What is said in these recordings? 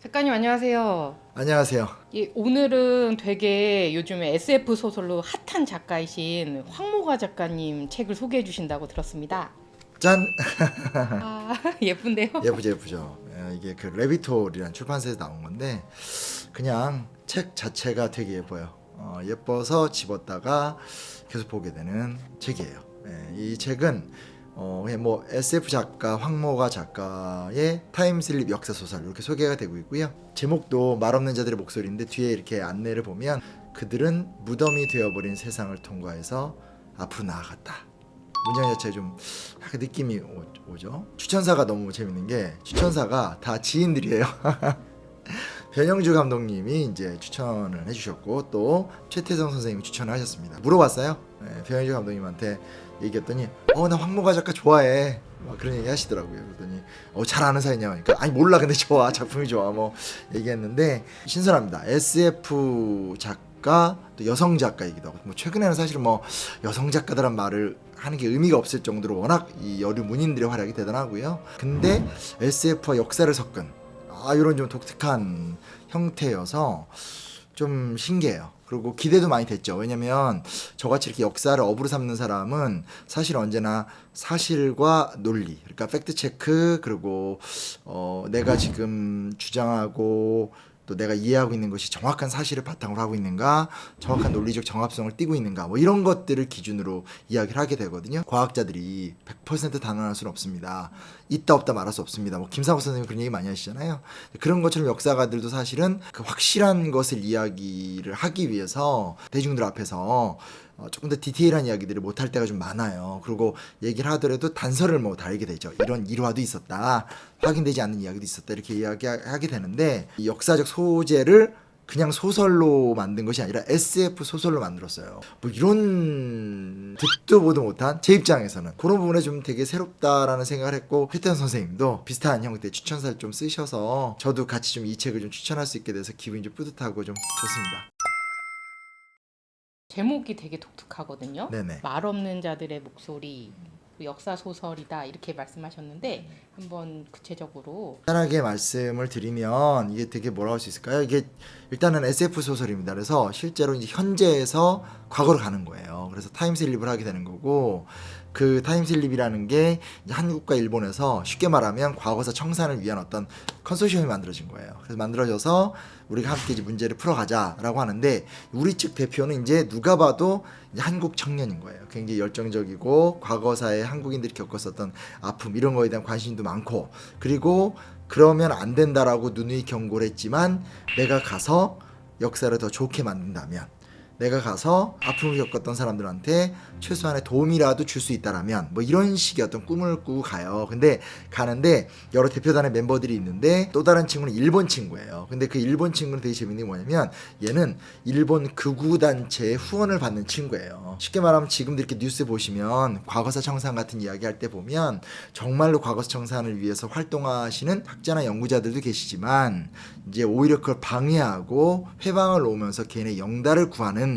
작가님 안녕하세요. 안녕하세요. 예, 오늘은 되게 요즘에 SF 소설로 핫한 작가이신 황모가 작가님 책을 소개해 주신다고 들었습니다. 짠 아, 예쁜데요? 예쁘죠 예쁘죠. 예, 이게 그 레비톨이라는 출판사에서 나온 건데 그냥 책 자체가 되게 예뻐요. 어, 예뻐서 집었다가 계속 보게 되는 책이에요. 예, 이 책은 어, 그냥 뭐 SF 작가 황모가 작가의 타임슬립 역사 소설 이렇게 소개가 되고 있고요. 제목도 말 없는 자들의 목소리인데 뒤에 이렇게 안내를 보면 그들은 무덤이 되어버린 세상을 통과해서 앞으로 나아갔다. 문장 자체 좀 약간 느낌이 오, 죠 추천사가 너무 재밌는 게 추천사가 다 지인들이에요. 변영주 감독님이 이제 추천을 해주셨고 또 최태성 선생님이 추천을 하셨습니다. 물어봤어요. 네, 변영주 감독님한테 얘기했더니 어 나 황모가 작가 좋아해. 막 그런 얘기 하시더라고요. 그랬더니 어 잘 아는 사이냐 그러니까 아니 몰라 근데 좋아 작품이 좋아 뭐 얘기했는데 신선합니다. SF 작가 또 여성 작가이기도 하고 뭐 최근에는 사실 뭐 여성 작가들란 말을 하는 게 의미가 없을 정도로 워낙 이 여류 문인들의 활약이 대단하고요. 근데 SF와 역사를 섞은 아 이런 좀 독특한 형태여서 좀 신기해요. 그리고 기대도 많이 됐죠. 왜냐면 저같이 이렇게 역사를 업으로 삼는 사람은 사실 언제나 사실과 논리, 그러니까 팩트 체크 그리고 어 내가 지금 주장하고 또 내가 이해하고 있는 것이 정확한 사실을 바탕으로 하고 있는가, 정확한 논리적 정합성을 띠고 있는가, 뭐 이런 것들을 기준으로 이야기를 하게 되거든요. 과학자들이 100% 단언할 수는 없습니다. 있다 없다 말할 수 없습니다. 뭐 김사국 선생님 그런 얘기 많이 하시잖아요. 그런 것처럼 역사가들도 사실은 그 확실한 것을 이야기를 하기 위해서 대중들 앞에서 어, 조금 더 디테일한 이야기들을 못할 때가 좀 많아요. 그리고 얘기를 하더라도 단서를 뭐 달게 되죠. 이런 일화도 있었다. 확인되지 않는 이야기도 있었다. 이렇게 이야기하게 되는데 이 역사적 소재를 그냥 소설로 만든 것이 아니라 SF 소설로 만들었어요. 뭐 이런 듣도 보도 못한 제 입장에서는 그런 부분에 좀 되게 새롭다라는 생각을 했고 최태현 선생님도 비슷한 형태 추천사를 좀 쓰셔서 저도 같이 좀 이 책을 좀 추천할 수 있게 돼서 기분이 좀 뿌듯하고 좀 좋습니다. 제목이 되게 독특하거든요. 네네. 말 없는 자들의 목소리 역사 소설이다 이렇게 말씀하셨는데 한번 구체적으로 간단하게 말씀을 드리면 이게 되게 뭐라고 할 수 있을까요? 이게 일단은 SF 소설입니다. 그래서 실제로 이제 현재에서 과거로 가는 거예요. 그래서 타임슬립을 하게 되는 거고 그 타임슬립이라는 게 이제 한국과 일본에서 쉽게 말하면 과거사 청산을 위한 어떤 컨소시엄이 만들어진 거예요. 그래서 만들어져서 우리가 함께 이제 문제를 풀어가자라고 하는데 우리 측 대표는 이제 누가 봐도 이제 한국 청년인 거예요. 굉장히 열정적이고 과거사에 한국인들이 겪었었던 아픔 이런 거에 대한 관심도 많고 그리고 그러면 안 된다라고 누누이 경고를 했지만 내가 가서 역사를 더 좋게 만든다면 내가 가서 아픔을 겪었던 사람들한테 최소한의 도움이라도 줄 수 있다라면 뭐 이런 식의 어떤 꿈을 꾸고 가요. 근데 가는데 여러 대표단의 멤버들이 있는데 또 다른 친구는 일본 친구예요. 근데 그 일본 친구는 되게 재밌는 게 뭐냐면 얘는 일본 극우 단체의 후원을 받는 친구예요. 쉽게 말하면 지금도 이렇게 뉴스 보시면 과거사 청산 같은 이야기 할 때 보면 정말로 과거사 청산을 위해서 활동하시는 학자나 연구자들도 계시지만 이제 오히려 그걸 방해하고 회방을 놓으면서 걔네 영달을 구하는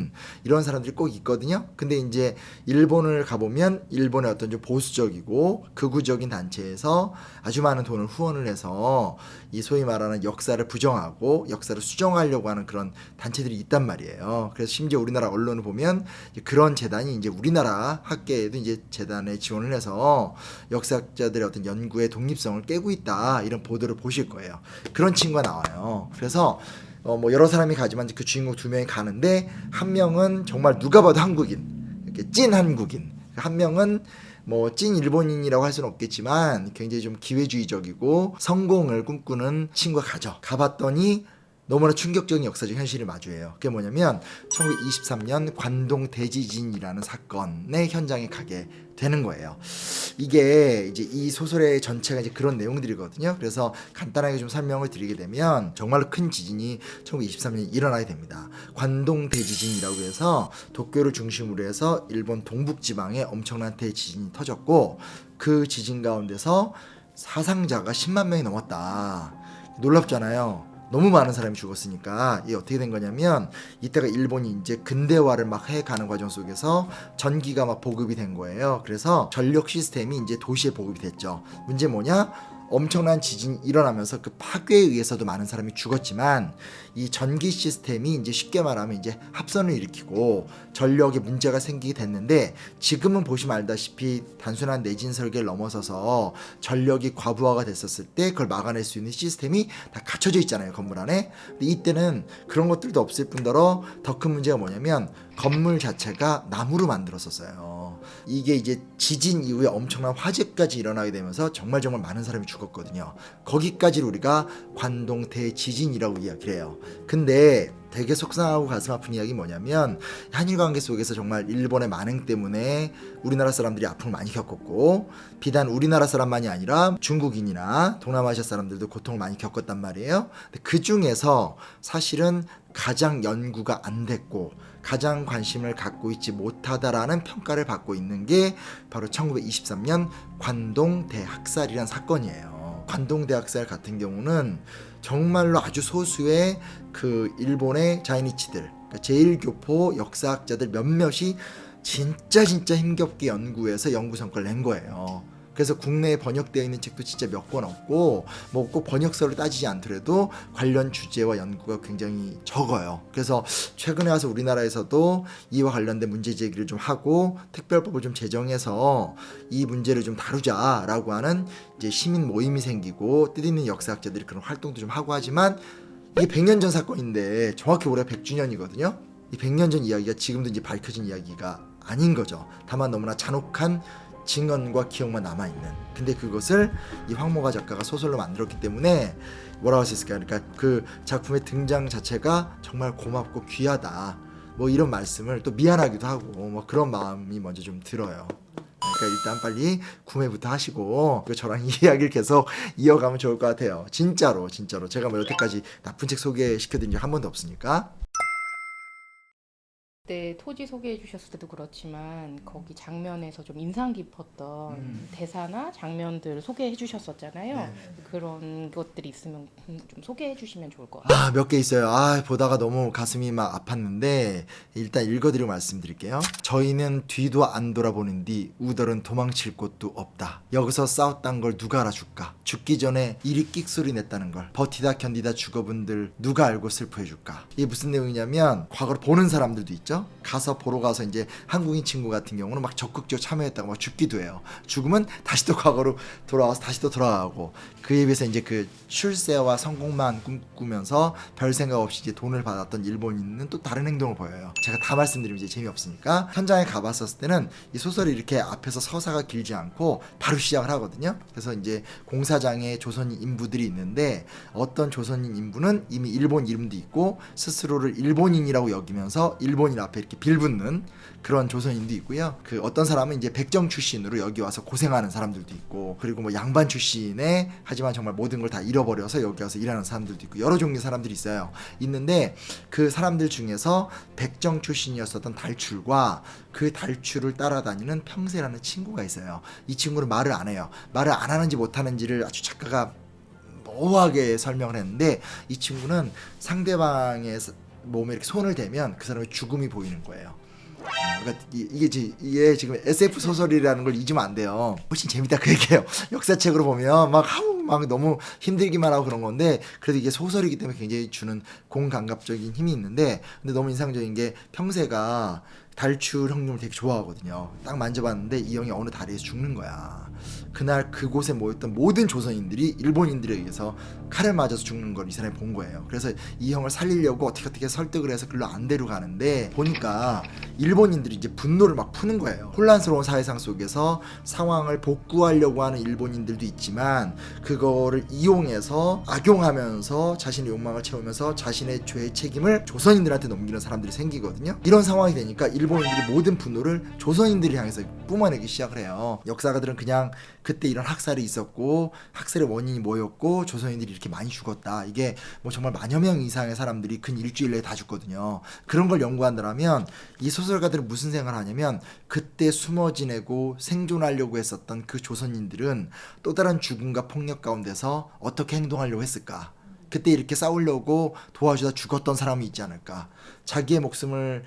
이런 사람들이 꼭 있거든요. 근데 이제 일본을 가보면 일본의 어떤 좀 보수적이고 극우적인 단체에서 아주 많은 돈을 후원을 해서 이 소위 말하는 역사를 부정하고 역사를 수정하려고 하는 그런 단체들이 있단 말이에요. 그래서 심지어 우리나라 언론을 보면 그런 재단이 이제 우리나라 학계에도 이제 재단에 지원을 해서 역사학자들의 어떤 연구의 독립성을 깨고 있다 이런 보도를 보실 거예요. 그런 친구가 나와요. 그래서 어 뭐 여러 사람이 가지만 그 주인공 두 명이 가는데 한 명은 정말 누가 봐도 한국인 이렇게 찐 한국인 한 명은 뭐 찐 일본인이라고 할 수는 없겠지만 굉장히 좀 기회주의적이고 성공을 꿈꾸는 친구가 가죠. 가봤더니 너무나 충격적인 역사적 현실을 마주해요. 그게 뭐냐면 1923년 관동 대지진이라는 사건의 현장에 가게 되는 거예요. 이게 이제 이 소설의 전체가 이제 그런 내용들이거든요. 그래서 간단하게 좀 설명을 드리게 되면 정말로 큰 지진이 1923년에 일어나게 됩니다. 관동 대지진이라고 해서 도쿄를 중심으로 해서 일본 동북 지방에 엄청난 대지진이 터졌고 그 지진 가운데서 사상자가 10만 명이 넘었다. 놀랍잖아요. 너무 많은 사람이 죽었으니까 이게 어떻게 된 거냐면 이때가 일본이 이제 근대화를 막 해가는 과정 속에서 전기가 막 보급이 된 거예요. 그래서 전력 시스템이 이제 도시에 보급이 됐죠. 문제 뭐냐? 엄청난 지진이 일어나면서 그 파괴에 의해서도 많은 사람이 죽었지만 이 전기 시스템이 이제 쉽게 말하면 이제 합선을 일으키고 전력에 문제가 생기게 됐는데 지금은 보시면 알다시피 단순한 내진 설계를 넘어서서 전력이 과부하가 됐었을 때 그걸 막아낼 수 있는 시스템이 다 갖춰져 있잖아요 건물 안에. 근데 이때는 그런 것들도 없을 뿐더러 더 큰 문제가 뭐냐면 건물 자체가 나무로 만들었었어요. 이게 이제 지진 이후에 엄청난 화재까지 일어나게 되면서 정말 정말 많은 사람이 죽었거든요. 거기까지를 우리가 관동 대지진이라고 이야기를 해요. 근데 되게 속상하고 가슴 아픈 이야기 뭐냐면 한일 관계 속에서 정말 일본의 만행 때문에 우리나라 사람들이 아픔을 많이 겪었고 비단 우리나라 사람만이 아니라 중국인이나 동남아시아 사람들도 고통을 많이 겪었단 말이에요. 그 중에서 사실은 가장 연구가 안 됐고 가장 관심을 갖고 있지 못하다라는 평가를 받고 있는 게 바로 1923년 관동 대학살이란 사건이에요. 관동 대학살 같은 경우는 정말로 아주 소수의 그 일본의 자이니치들, 그러니까 제일교포 역사학자들 몇몇이 진짜 진짜 힘겹게 연구해서 연구 성과를 낸 거예요. 그래서 국내에 번역되어 있는 책도 진짜 몇 권 없고 뭐 꼭 번역서를 따지지 않더라도 관련 주제와 연구가 굉장히 적어요. 그래서 최근에 와서 우리나라에서도 이와 관련된 문제 제기를 좀 하고 특별법을 좀 제정해서 이 문제를 좀 다루자라고 하는 이제 시민 모임이 생기고 뜻있는 역사학자들이 그런 활동도 좀 하고 하지만 이게 100년 전 사건인데 정확히 올해 100주년이거든요. 이 100년 전 이야기가 지금도 이제 밝혀진 이야기가 아닌 거죠. 다만 너무나 잔혹한 증언과 기억만 남아 있는. 근데 그것을 이 황모가 작가가 소설로 만들었기 때문에 뭐라고 할 수 있을까요? 그러니까 그 작품의 등장 자체가 정말 고맙고 귀하다. 뭐 이런 말씀을 또 미안하기도 하고 뭐 그런 마음이 먼저 좀 들어요. 그러니까 일단 빨리 구매부터 하시고 그 저랑 이 이야기를 계속 이어가면 좋을 것 같아요. 진짜로 진짜로 제가 뭐 여태까지 나쁜 책 소개시켜드린 적 한 번도 없으니까 그때 토지 소개해 주셨을 때도 그렇지만 거기 장면에서 좀 인상 깊었던 음. 대사나 장면들 소개해 주셨었잖아요. 네. 그런 것들이 있으면 좀 소개해 주시면 좋을 것 같아요. 아, 몇 개 있어요. 아, 보다가 너무 가슴이 막 아팠는데 일단 읽어드리고 말씀드릴게요. 저희는 뒤도 안 돌아보는 뒤 우덜은 도망칠 곳도 없다. 여기서 싸웠단 걸 누가 알아줄까? 죽기 전에 이리 끽소리 냈다는 걸 버티다 견디다 죽어분들 누가 알고 슬퍼해줄까? 이게 무슨 내용이냐면 과거를 보는 사람들도 있죠. 가서 보러 가서 이제 한국인 친구 같은 경우는 막 적극적으로 참여했다고 막 죽기도 해요. 죽으면 다시 또 과거로 돌아와서 다시 또 돌아가고 그에 비해서 이제 그 출세와 성공만 꿈꾸면서 별 생각 없이 이제 돈을 받았던 일본인은 또 다른 행동을 보여요. 제가 다 말씀드리면 이제 재미없으니까 현장에 가봤었을 때는 이 소설이 이렇게 앞에서 서사가 길지 않고 바로 시작을 하거든요. 그래서 이제 공사장에 조선인 인부들이 있는데 어떤 조선인 인부는 이미 일본 이름도 있고 스스로를 일본인이라고 여기면서 일본인 앞에 이렇게 빌붙는 그런 조선인도 있고요. 그 어떤 사람은 이제 백정 출신으로 여기 와서 고생하는 사람들도 있고 그리고 뭐 양반 출신에 하지만 정말 모든 걸 다 잃어버려서 여기 와서 일하는 사람들도 있고 여러 종류의 사람들이 있어요. 있는데 그 사람들 중에서 백정 출신이었었던 달출과 그 달출을 따라다니는 평세라는 친구가 있어요. 이 친구는 말을 안 해요. 말을 안 하는지 못 하는지를 아주 작가가 모호하게 설명을 했는데 이 친구는 상대방의 몸에 이렇게 손을 대면 그 사람의 죽음이 보이는 거예요. 어, 그러니까 이- 이게 지- 이게 지금 SF 소설이라는 걸 잊으면 안 돼요. 훨씬 재밌다 그 얘기예요. 역사책으로 보면 막 아우 막 너무 힘들기만 하고 그런 건데 그래도 이게 소설이기 때문에 굉장히 주는 공감각적인 힘이 있는데 근데 너무 인상적인 게 평세가 달출 형님을 되게 좋아하거든요. 딱 만져봤는데 이 형이 어느 다리에서 죽는 거야. 그날 그곳에 모였던 모든 조선인들이 일본인들에 의해서 칼을 맞아서 죽는 걸 이 사람이 본 거예요. 그래서 이 형을 살리려고 어떻게 어떻게 설득을 해서 글로 안 데려가는데 보니까 일본인들이 이제 분노를 막 푸는 거예요. 혼란스러운 사회상 속에서 상황을 복구하려고 하는 일본인들도 있지만 그거를 이용해서 악용하면서 자신의 욕망을 채우면서 자신의 죄의 책임을 조선인들한테 넘기는 사람들이 생기거든요. 이런 상황이 되니까 일본인들이 모든 분노를 조선인들을 향해서 뿜어내기 시작을 해요. 역사가들은 그냥 그때 이런 학살이 있었고 학살의 원인이 뭐였고 조선인들이 이렇게 많이 죽었다. 이게 뭐 정말 만여 명 이상의 사람들이 근 일주일 내에 다 죽거든요. 그런 걸 연구한다면 이 소설가들은 무슨 생각을 하냐면 그때 숨어 지내고 생존하려고 했었던 그 조선인들은 또 다른 죽음과 폭력 가운데서 어떻게 행동하려고 했을까? 그때 이렇게 싸우려고 도와주다 죽었던 사람이 있지 않을까. 자기의 목숨을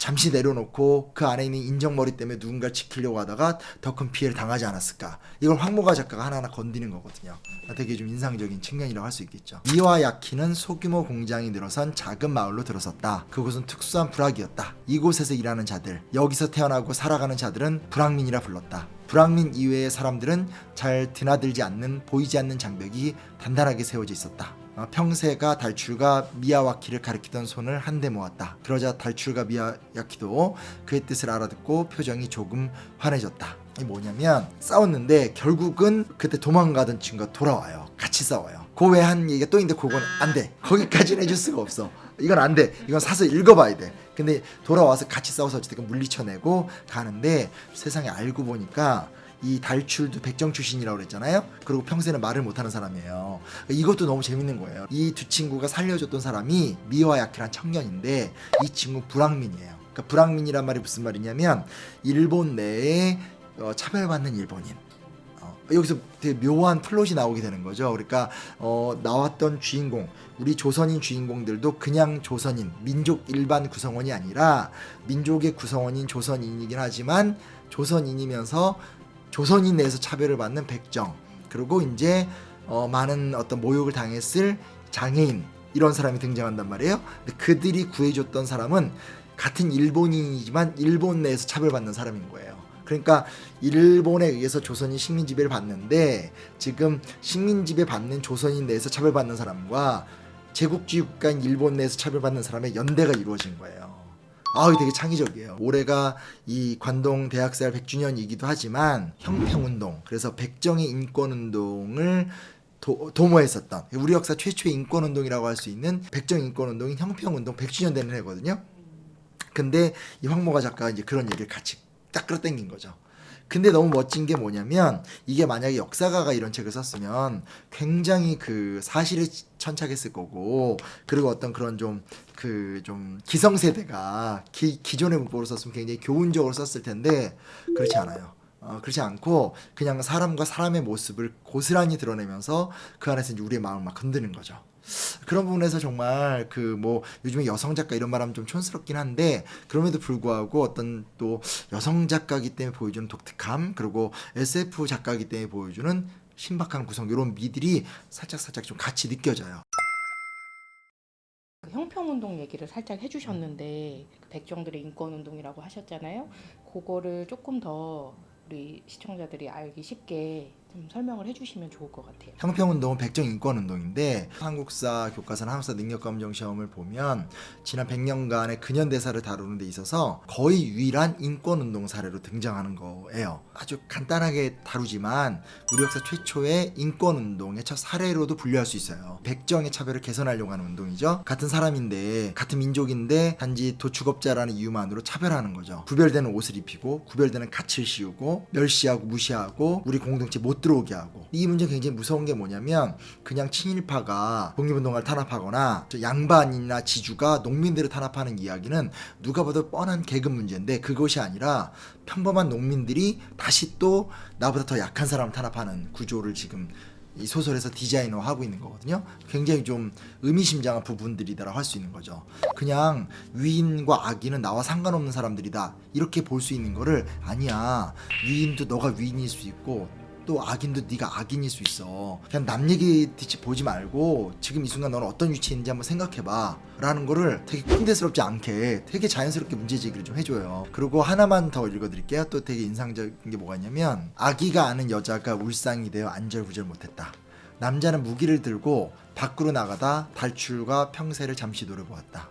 잠시 내려놓고 그 안에 있는 인정머리 때문에 누군가를 지키려고 하다가 더 큰 피해를 당하지 않았을까. 이걸 황모가 작가가 하나하나 건드는 거거든요. 되게 좀 인상적인 측면이라고 할 수 있겠죠. 이와 야키는 소규모 공장이 늘어선 작은 마을로 들어섰다. 그곳은 특수한 불악이었다. 이곳에서 일하는 자들, 여기서 태어나고 살아가는 자들은 불악민이라 불렀다. 불악민 이외의 사람들은 잘 드나들지 않는 보이지 않는 장벽이 단단하게 세워져 있었다. 어, 평세가 달출과 미야와키를 가리키던 손을 한데 모았다. 그러자 달출과 미야와키도 그의 뜻을 알아듣고 표정이 조금 환해졌다. 이 뭐냐면 싸웠는데 결국은 그때 도망가던 친구가 돌아와요. 같이 싸워요. 그 외에 한 얘기가 또 있는데 그건 안 돼. 거기까지는 해줄 수가 없어. 이건 안 돼. 이건 사서 읽어봐야 돼. 근데 돌아와서 같이 싸워서 어쨌든 물리쳐내고 가는데 세상에 알고 보니까 이 달출도 백정 출신이라고 그랬잖아요. 그리고 평소에는 말을 못하는 사람이에요. 이것도 너무 재밌는 거예요. 이 두 친구가 살려줬던 사람이 미와 야키란 청년인데 이 친구 불황민이에요. 그러니까 불황민이란 말이 무슨 말이냐면 일본 내에 어, 차별받는 일본인. 어, 여기서 되게 묘한 플롯이 나오게 되는 거죠. 그러니까 어, 나왔던 주인공, 우리 조선인 주인공들도 그냥 조선인, 민족 일반 구성원이 아니라 민족의 구성원인 조선인이긴 하지만 조선인이면서 조선인 내에서 차별을 받는 백정, 그리고 이제 어, 많은 어떤 모욕을 당했을 장애인 이런 사람이 등장한단 말이에요. 그들이 구해줬던 사람은 같은 일본인이지만 일본 내에서 차별받는 사람인 거예요. 그러니까 일본에 의해서 조선인 식민 지배를 받는데 지금 식민 지배 받는 조선인 내에서 차별받는 사람과 제국주의 국가인 일본 내에서 차별받는 사람의 연대가 이루어진 거예요. 아, 되게 창의적이에요. 올해가 이 관동 대학살 100주년이기도 하지만 형평운동, 그래서 백정의 인권운동을 도, 도모했었던 우리 역사 최초의 인권운동이라고 할 수 있는 백정 인권운동인 형평운동 100주년 되는 해거든요. 근데 이 황모가 작가가 이제 그런 얘기를 같이 딱 끌어당긴 거죠. 근데 너무 멋진 게 뭐냐면 이게 만약에 역사가가 이런 책을 썼으면 굉장히 그 사실에 천착했을 거고 그리고 어떤 그런 좀 그 좀 기성세대가 기, 기존의 문법으로 썼으면 굉장히 교훈적으로 썼을 텐데 그렇지 않아요. 어, 그렇지 않고 그냥 사람과 사람의 모습을 고스란히 드러내면서 그 안에서 이제 우리의 마음을 막 흔드는 거죠. 그런 부분에서 정말 그 뭐 요즘에 여성 작가 이런 말하면 좀 촌스럽긴 한데 그럼에도 불구하고 어떤 또 여성 작가기 때문에 보여주는 독특함 그리고 SF 작가기 때문에 보여주는 신박한 구성 이런 미들이 살짝 살짝 좀 같이 느껴져요. 그 형평운동 얘기를 살짝 해주셨는데 그 백정들의 인권운동이라고 하셨잖아요. 그거를 조금 더 우리 시청자들이 알기 쉽게 좀 설명을 해주시면 좋을 것 같아요. 형평운동은 백정 인권운동인데 한국사 교과서나 한국사 능력검정 시험을 보면 지난 100년간의 근현대사를 다루는 데 있어서 거의 유일한 인권운동 사례로 등장하는 거예요. 아주 간단하게 다루지만 우리 역사 최초의 인권운동의 첫 사례로도 분류할 수 있어요. 백정의 차별을 개선하려고 하는 운동이죠. 같은 사람인데 같은 민족인데 단지 도축업자라는 이유만으로 차별하는 거죠. 구별되는 옷을 입히고 구별되는 가치를 씌우고 멸시하고 무시하고 우리 공동체 못 들어오게 하고 이 문제 굉장히 무서운 게 뭐냐면 그냥 친일파가 독립운동가를 탄압하거나 저 양반이나 지주가 농민들을 탄압하는 이야기는 누가 봐도 뻔한 계급 문제인데 그것이 아니라 평범한 농민들이 다시 또 나보다 더 약한 사람을 탄압하는 구조를 지금 이 소설에서 디자이너 하고 있는 거거든요. 굉장히 좀 의미심장한 부분들이다라고 할 수 있는 거죠. 그냥 위인과 악인은 나와 상관없는 사람들이다 이렇게 볼 수 있는 거를 아니야 위인도 너가 위인일 수 있고 또 악인도 네가 악인일 수 있어. 그냥 남 얘기 듣지 보지 말고 지금 이 순간 너는 어떤 위치에 있는지 한번 생각해봐. 라는 거를 되게 꼰대스럽지 않게 되게 자연스럽게 문제 제기를 좀 해줘요. 그리고 하나만 더 읽어드릴게요. 또 되게 인상적인 게 뭐가 있냐면 아기가 아는 여자가 울상이 되어 안절부절 못했다. 남자는 무기를 들고 밖으로 나가다 달출과 평세를 잠시 노려보았다.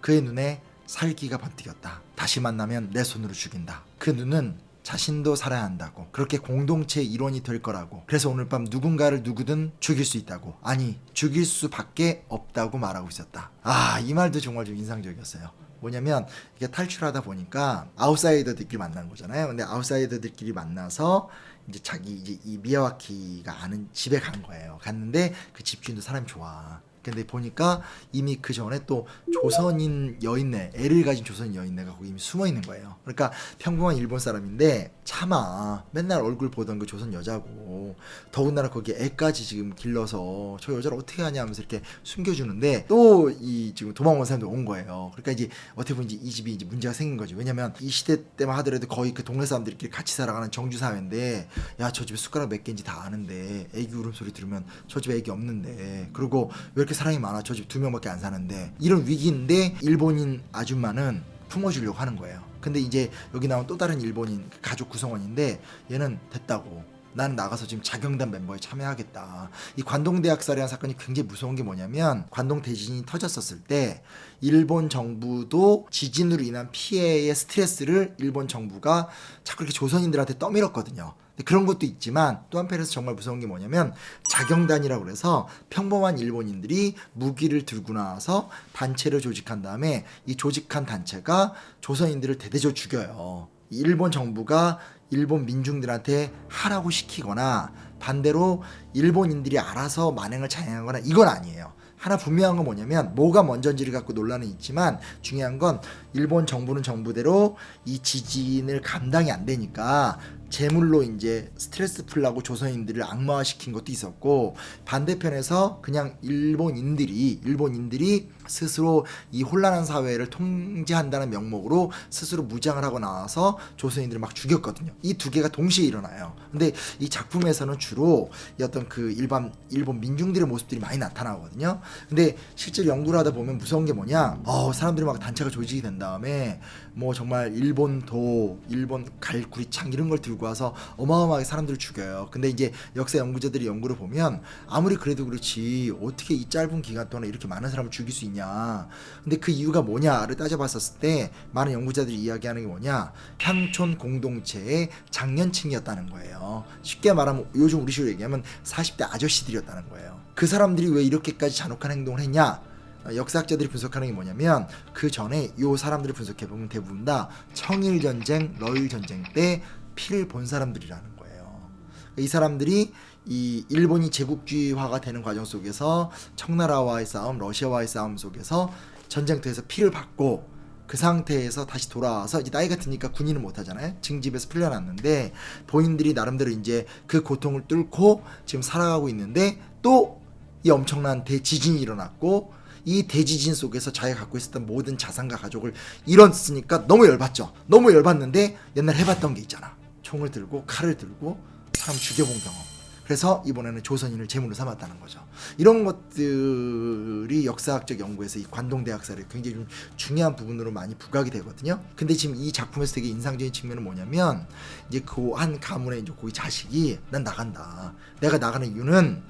그의 눈에 살기가 번뜩였다. 다시 만나면 내 손으로 죽인다. 그 눈은 자신도 살아야 한다고. 그렇게 공동체의 일원이 될 거라고. 그래서 오늘 밤 누군가를 누구든 죽일 수 있다고. 아니, 죽일 수밖에 없다고 말하고 있었다. 아, 이 말도 정말 좀 인상적이었어요. 뭐냐면 이게 탈출하다 보니까 아웃사이더들끼리 만난 거잖아요. 근데 아웃사이더들끼리 만나서 이제 자기 이제 이 미야와키가 아는 집에 간 거예요. 갔는데 그 집주인도 사람이 좋아. 근데 보니까 이미 그 전에 또 조선인 여인네, 애를 가진 조선인 여인네가 거기 이미 숨어 있는 거예요. 그러니까 평범한 일본 사람인데 차마 맨날 얼굴 보던 그 조선 여자고 더군다나 거기 애까지 지금 길러서 저 여자를 어떻게 하냐 하면서 이렇게 숨겨주는데 또 이 지금 도망온 사람들 온 거예요. 그러니까 이제 어떻게 보면 이제 이 집이 이제 문제가 생긴 거죠. 왜냐면 이 시대 때만 하더라도 거의 그 동네 사람들끼리 같이 살아가는 정주 사회인데 야 저 집에 숟가락 몇 개인지 다 아는데 애기 울음소리 들으면 저 집에 애기 없는데 그리고 왜 이렇게 사람이 많아 저 집 두 명밖에 안 사는데 이런 위기인데 일본인 아줌마는 품어주려고 하는 거예요. 근데 이제 여기 나온 또 다른 일본인 가족 구성원인데 얘는 됐다고. 난 나가서 지금 자경단 멤버에 참여하겠다. 이 관동대학 살이라는 사건이 굉장히 무서운 게 뭐냐면 관동 대지진이 터졌었을 때 일본 정부도 지진으로 인한 피해의 스트레스를 일본 정부가 자꾸 이렇게 조선인들한테 떠밀었거든요. 그런 것도 있지만 또 한편에서 정말 무서운 게 뭐냐면 자경단이라고 그래서 평범한 일본인들이 무기를 들고 나와서 단체를 조직한 다음에 이 조직한 단체가 조선인들을 대대적으로 죽여요. 일본 정부가 일본 민중들한테 하라고 시키거나 반대로 일본인들이 알아서 만행을 자행하거나 이건 아니에요. 하나 분명한 건 뭐냐면 뭐가 먼저인지를 갖고 논란은 있지만 중요한 건 일본 정부는 정부대로 이 지진을 감당이 안 되니까 재물로 이제 스트레스 풀라고 조선인들을 악마화시킨 것도 있었고 반대편에서 그냥 일본인들이 일본인들이 스스로 이 혼란한 사회를 통제한다는 명목으로 스스로 무장을 하고 나와서 조선인들을 막 죽였거든요. 이 두 개가 동시에 일어나요. 근데 이 작품에서는 주로 이 어떤 그 일반 일본 민중들의 모습들이 많이 나타나거든요. 근데 실제 연구를 하다 보면 무서운 게 뭐냐? 어, 사람들이 막 단체가 조직이 된 다음에 뭐 정말 일본 도, 일본 갈구리 창 이런 걸 들고 와서 어마어마하게 사람들을 죽여요. 근데 이제 역사 연구자들이 연구를 보면 아무리 그래도 그렇지 어떻게 이 짧은 기간 동안에 이렇게 많은 사람을 죽일 수 있냐. 근데 그 이유가 뭐냐를 따져봤었을 때 많은 연구자들이 이야기하는 게 뭐냐. 평촌 공동체의 장년층이었다는 거예요. 쉽게 말하면 요즘 우리 식으로 얘기하면 40대 아저씨들이었다는 거예요. 그 사람들이 왜 이렇게까지 잔혹한 행동을 했냐? 어, 역사학자들이 분석하는 게 뭐냐면 그 전에 요 사람들을 분석해 보면 대부분 다 청일 전쟁, 러일 전쟁 때 피를 본 사람들이라는 거예요. 이 사람들이 이 일본이 제국주의화가 되는 과정 속에서 청나라와의 싸움, 러시아와의 싸움 속에서 전쟁터에서 피를 받고 그 상태에서 다시 돌아와서 이제 나이가 드니까 군인을 못 하잖아요. 징집에서 풀려났는데 본인들이 나름대로 이제 그 고통을 뚫고 지금 살아가고 있는데 또 이 엄청난 대지진이 일어났고 이 대지진 속에서 자기가 갖고 있었던 모든 자산과 가족을 잃었으니까 너무 열받죠. 너무 열받는데 옛날 해봤던 게 있잖아. 총을 들고 칼을 들고 사람 죽여본 경험. 그래서 이번에는 조선인을 제물로 삼았다는 거죠. 이런 것들이 역사학적 연구에서 이 관동대학살의 굉장히 좀 중요한 부분으로 많이 부각이 되거든요. 근데 지금 이 작품에서 되게 인상적인 측면은 뭐냐면 이제 그 한 가문의 이제 거기 자식이 난 나간다. 내가 나가는 이유는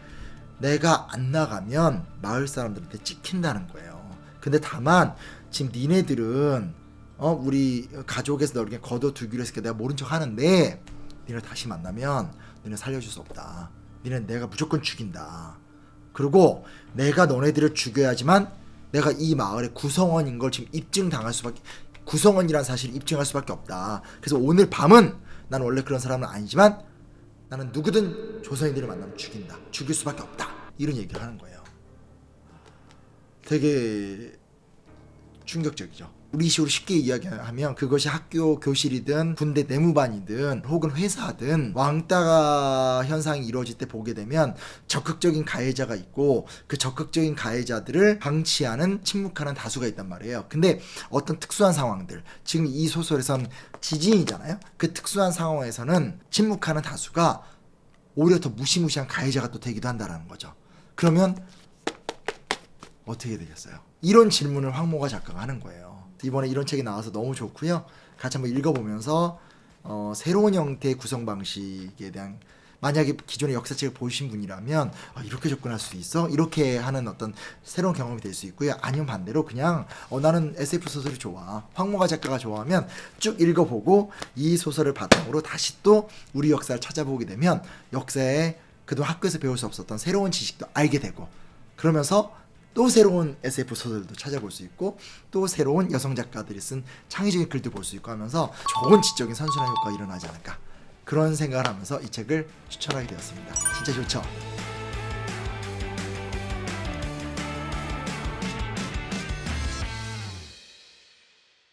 내가 안 나가면 마을 사람들한테 찍힌다는 거예요. 근데 다만 지금 니네들은 어 우리 가족에서 널 이렇게 걷어두기로 했으니까 내가 모른 척 하는데 니네 다시 만나면 너네 살려줄 수 없다. 니네 내가 무조건 죽인다. 그리고 내가 너네들을 죽여야지만 내가 이 마을의 구성원인 걸 지금 입증당할 수밖에 구성원이라는 사실을 입증할 수밖에 없다. 그래서 오늘 밤은 난 원래 그런 사람은 아니지만 나는 누구든 조선인들을 만나면 죽인다. 죽일 수밖에 없다. 이런 얘기를 하는 거예요. 되게 충격적이죠. 우리 식으로 쉽게 이야기하면 그것이 학교 교실이든 군대 내무반이든 혹은 회사든 왕따 현상이 이루어질 때 보게 되면 적극적인 가해자가 있고 그 적극적인 가해자들을 방치하는 침묵하는 다수가 있단 말이에요. 근데 어떤 특수한 상황들 지금 이 소설에선 지진이잖아요. 그 특수한 상황에서는 침묵하는 다수가 오히려 더 무시무시한 가해자가 또 되기도 한다라는 거죠. 그러면 어떻게 되겠어요? 이런 질문을 황모가 작가가 하는 거예요. 이번에 이런 책이 나와서 너무 좋고요. 같이 한번 읽어보면서 어, 새로운 형태의 구성 방식에 대한 만약에 기존의 역사책을 보신 분이라면 아, 이렇게 접근할 수 있어? 이렇게 하는 어떤 새로운 경험이 될 수 있고요. 아니면 반대로 그냥 어, 나는 SF 소설이 좋아. 황모가 작가가 좋아하면 쭉 읽어보고 이 소설을 바탕으로 다시 또 우리 역사를 찾아보게 되면 역사에 그동안 학교에서 배울 수 없었던 새로운 지식도 알게 되고 그러면서 또 새로운 SF 소설도 찾아볼 수 있고 또 새로운 여성 작가들이 쓴 창의적인 글도 볼 수 있고 하면서 좋은 지적인 선순환 효과가 일어나지 않을까 그런 생각을 하면서 이 책을 추천하게 되었습니다. 진짜 좋죠?